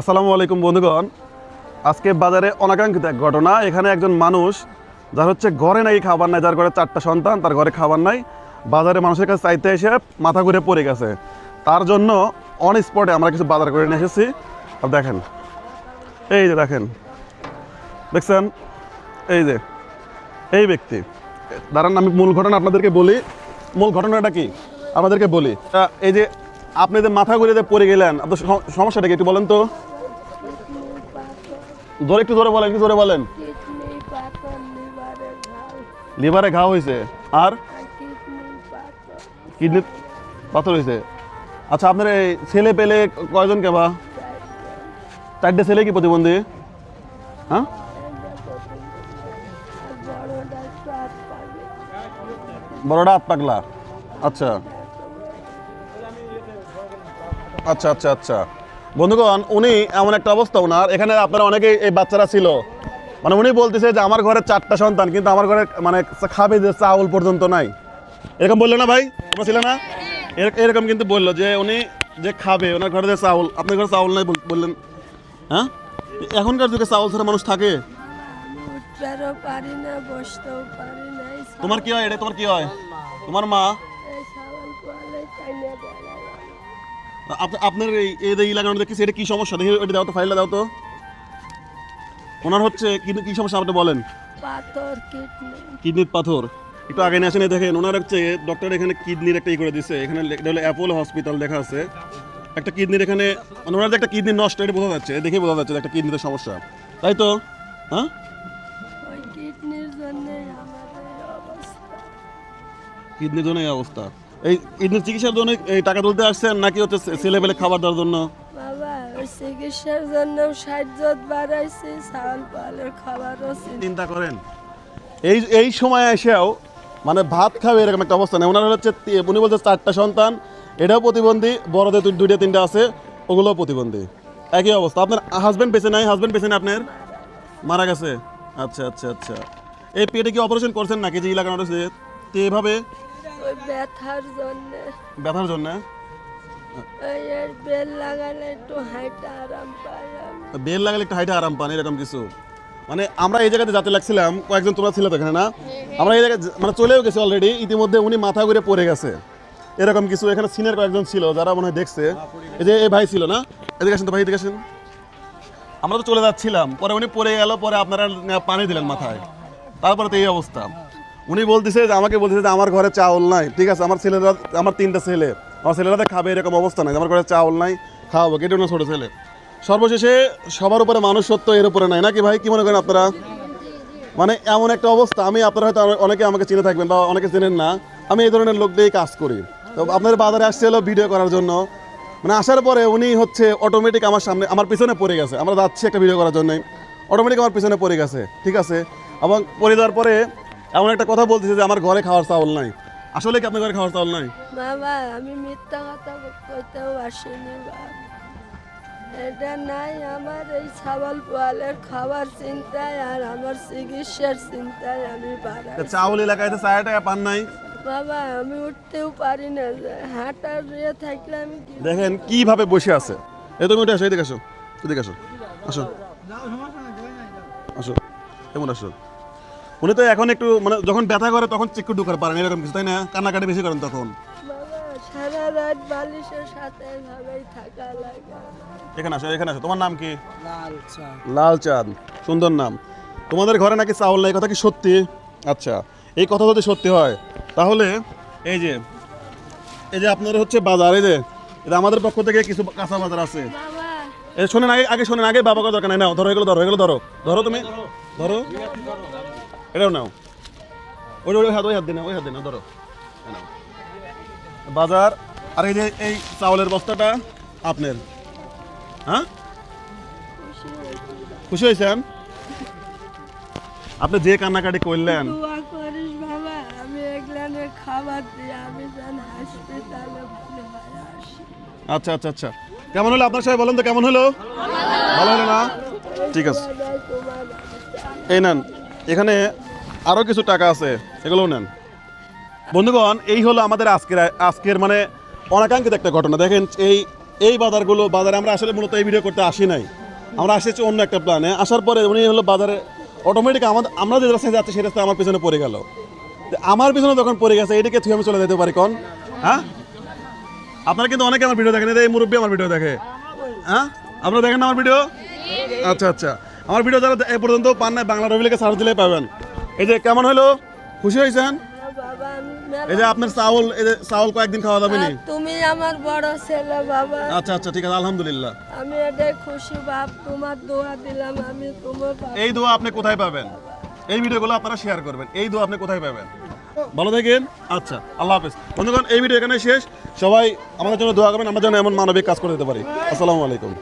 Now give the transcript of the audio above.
আসসালামু আলাইকুম বন্ধুগণ। আজকে বাজারে অনাকাঙ্ক্ষিত এক ঘটনা। এখানে একজন মানুষ, যার হচ্ছে ঘরে নাকি খাবার নাই, যার ঘরে চারটা সন্তান, তার ঘরে খাবার নাই, বাজারে মানুষের কাছে চাইতে এসে মাথা ঘুরে পড়ে গেছে। তার জন্য অন স্পটে আমরা কিছু বাজার করে নিয়ে এসেছি। আর দেখেন, এই যে দেখেন, দেখছেন? এই যে, এই ব্যক্তি। দাঁড়ান, আমি মূল ঘটনা আপনাদেরকে বলি। মূল ঘটনাটা কি? আপনাদেরকে বলি। এই যে আপনি যে মাথা ঘুরে যে পড়ে গেলেন, আপনার সমস্যাটা কি একটু বলেন তো? জোরে একটু জোরে বলেন কি জোরে বলেন কিডনি পাথর লিভারের ঘাও লিভারে ঘা হয়েছে আর? আর কিডনি পাথর কিডনি পাথর হয়েছে আচ্ছা আপনার এই ছেলে পেলে কয়জন কেবা চারটে ছেলে কি প্রতিবন্ধী? হ্যাঁ? আর বড়টা একটু হাত পাবে বড়টা হাত পাগলা। আচ্ছা। আচ্ছা আচ্ছা আচ্ছা। বন্ধুগণ উনি এমন একটা অবস্থা ওনার। এখানে আপনারা অনেকেই এই বাচ্চারা ছিল। মানে উনি বলতেছে যে আমার ঘরে চারটা সন্তান কিন্তু আমার ঘরে মানে খাবে যে চাউল পর্যন্ত নাই। এরকম বলল না ভাই? তোমরা ছিল না? এর- এরকম কিন্তু বলল যে উনি যে খাবে ওনার ঘরে যে চাউল আপনার ঘরে চাউল নাই বললেন। হ্যাঁ? এখনকার যুগে চাউল ছাড়া মানুষ থাকে? তোমার কি হয় এটা তোমার কি হয়? তোমার মা? আপনার এই এই লাগানো দেখছি এটা কি সমস্যা? দেখি ওইটা দাও তো ফাইলটা দাও তো। ওনার হচ্ছে কি কি সমস্যা আপনি বলেন? পাথর কিডনির পাথর। একটু আগে নিয়ে আসেন দেখেন ওনার হচ্ছে ডক্টর এখানে কিডনির একটা ই করে দিচ্ছে এখানে এটা হলো অ্যাপোলো হসপিটাল দেখা আছে। একটা কিডনির এখানে ওনার একটা কিডনি নষ্ট এটা বোঝা যাচ্ছে দেখে বোঝা যাচ্ছে একটা কিডনিতে সমস্যা। তাই তো? হ্যাঁ? কিডনির জন্য এই অবস্থা। এই চিকিৎসার জন্য টাকা তুলতে আসছেন নাকি হচ্ছে ছেলে পেলে খাবার দেওয়ার জন্য? বাবা ওই চিকিৎসার জন্য সাহায্য বাড়াইছি চাউল পালের খাবারও চিন্তা চিন্তা করেন। এই এই সময় এসেও মানে ভাত খাবে এরকম একটা অবস্থা নেই। ওনার হচ্ছে উনি বলছে চারটা সন্তান এটাও প্রতিবন্ধী বড়দের দুইটা তিনটা আছে ওগুলোও প্রতিবন্ধী। একই অবস্থা। আপনার হাজবেন্ড পেছে নাই? হাজবেন্ড পেছে না আপনার? মারা গেছে? আচ্ছা আচ্ছা আচ্ছা। এই পেটে কি অপারেশন করছেন নাকি? যে তো এভাবে ব্যথার জন্য। ব্যথার জন্য? এর বেল লাগালে একটু হাইটা আরাম পাই বেল লাগালে একটু হাইটে আরাম পান এরকম কিছু? মানে আমরা এই জায়গাতে যাতে লাগছিলাম কয়েকজন তোমরা ছিল তো এখানে না? আমরা এই জায়গায় মানে চলেও গেছি অলরেডি ইতিমধ্যে উনি মাথা ঘুরে পড়ে গেছে। এরকম কিছু এখানে সিনিয়র কয়েকজন ছিল যারা মনে হয় দেখছে। এই যে এই ভাই ছিল না? এদিকে আসেন তো ভাই এদিকে আসেন। আমরা তো চলে যাচ্ছিলাম পরে উনি পড়ে গেল পরে আপনারা পানি দিলেন মাথায়। তারপরে তো এই অবস্থা। উনি বলতেছে যে, আমাকে বলতেছে যে, আমার ঘরে চাউল নাই। ঠিক আছে, আমার ছেলেরা, আমার তিনটা ছেলে। আমার ছেলেরা খাবে, এরকম অবস্থা নাই। আমার ঘরে চাউল নাই, খাওয়াবো, কেটে না ছোটো ছেলে। সর্বশেষে সবার উপরে মানুষ সত্য এর উপরে নাই। নাকি ভাই, কি মনে করেন আপনারা? মানে এমন একটা অবস্থা। আমি, আপনারা হয়তো অনেকে আমাকে চিনে থাকবেন বা অনেকে চেনেন না। আমি এই ধরনের লোক দিয়েই কাজ করি। তো আপনাদের বাজারে আসছে হলো ভিডিও করার জন্য। মানে আসার পরে উনি হচ্ছে অটোমেটিক আমার সামনে, আমার পিছনে পড়ে গেছে। আমরা যাচ্ছি একটা ভিডিও করার জন্য। অটোমেটিক আমার পিছনে পড়ে গেছে। ঠিক আছে? এবং পড়ে যাওয়ার পরে এমন একটা কথা বলতেছে যে আমার ঘরে খাওয়ার চাউল নাই। আসলে কি আপনার ঘরে খাওয়ার চাউল নাই? বাবা আমি মিথ্যা কথা কইতেও আসিনি বাবা। এটা নাই আমার এই ছাগল পোয়ালের খাবার চিন্তায় আর আমার চিকিৎসার চিন্তায় আমি বাড়াই চাউল এলাকায় তো চার টাকা পান নাই। বাবা আমি উঠতেও পারি না যে হাঁটার ইয়ে থাকলে আমি দেখেন কীভাবে বসে আছে। এই তুমি উঠে আসো এদিকে আসো এদিকে আসো। আসো। আসো কেমন আসো। উনি তো এখন একটু মানে যখন ব্যথা করে তখন চিকু ঢুকার পারেন এরকম কিছু তাই না? কান্নাকাটি বেশি করেন তখন। সারা রাত বালিশের সাথে ভাবেই থাকা লাগে। এখানে আসো এখানে আসো। তোমার নাম কি? লাল চাঁদ। সুন্দর নাম। তোমাদের ঘরে নাকি চাউল নাই কথা কি সত্যি? আচ্ছা এই কথা যদি সত্যি হয় তাহলে এই যে এই যে আপনার হচ্ছে বাজার এই যে এটা আমাদের পক্ষ থেকে কিছু কাঁচা বাজার আছে। বাবা। এ শোনেন আগে আগে শোনেন আগে বাবা করার দরকার নাই নাও ধরো এগুলো ধরো এগুলো ধরো। ধরো তুমি। ধরো। এটাও নাও। ওই ওই হাত ওই হাত দিন ওই হাত দিন ধরো। নাও। বাজার আর এই যে এই চাউলের বস্তাটা আপনার। হ্যাঁ? খুশি হয়েছেন? আপনি যে কান্নাকাটি করলেন। আচ্ছা আচ্ছা আচ্ছা। কেমন হলো আপনার সাহেব? বলেন তো কেমন হলো? ভালো হলো না? ঠিক আছে। এই নেন এখানে আরও কিছু টাকা আছে, এগুলোও নেন। বন্ধুগণ, এই হলো আমাদের আজকের আজকের মানে অনাকাঙ্ক্ষিত একটা ঘটনা। দেখেন, এই এই বাজারগুলো, বাজারে আমরা আসলে মূলত এই ভিডিও করতে আসি নাই। আমরা আসেছি অন্য একটা প্ল্যানে আসার পরে উনি হলো বাজারে অটোমেটিক আমাদের আমরা যে রাস্তায় যাচ্ছি সেই রাস্তায় আমার পিছনে পড়ে গেল। আমার পিছনে যখন পড়ে গেছে এদিকে তুই আমি চলে যেতে পারি, কোন? হ্যাঁ? আপনারা কিন্তু অনেকে আমার ভিডিও দেখেন, এই মুরব্বী আমার ভিডিও দেখে। হ্যাঁ? আপনারা দেখেন আমার ভিডিও? আচ্ছা আচ্ছা। আমার ভিডিও যারা এ পর্যন্ত পান নাই বাংলা রবিলেকে সার্চ দিলে পাবেন। এই যে কেমন হলো? খুশি হয়েছেন? মেলা- এই যে আপনার চাউল এই যে চাউল কয়েকদিন খাওয়া যাবে নি তুমি আমার বড় ছেলে বাবা। আচ্ছা আচ্ছা ঠিক আছে আলহামদুলিল্লাহ। আমি এটাই খুশি বাপ তোমার দোয়া দিলাম আমি তোমার এই দোয়া আপনি কোথায় পাবেন? এই ভিডিওগুলো আপনারা শেয়ার করবেন। এই দোয়া আপনি কোথায় পাবেন? ভালো থাকেন। আচ্ছা আল্লাহ হাফেজ। বন্ধুগণ এই ভিডিও এখানে শেষ। সবাই আমাদের জন্য দোয়া করবেন আমরা যেন এমন মানবিক কাজ করে দিতে পারি। আসসালামু আলাইকুম।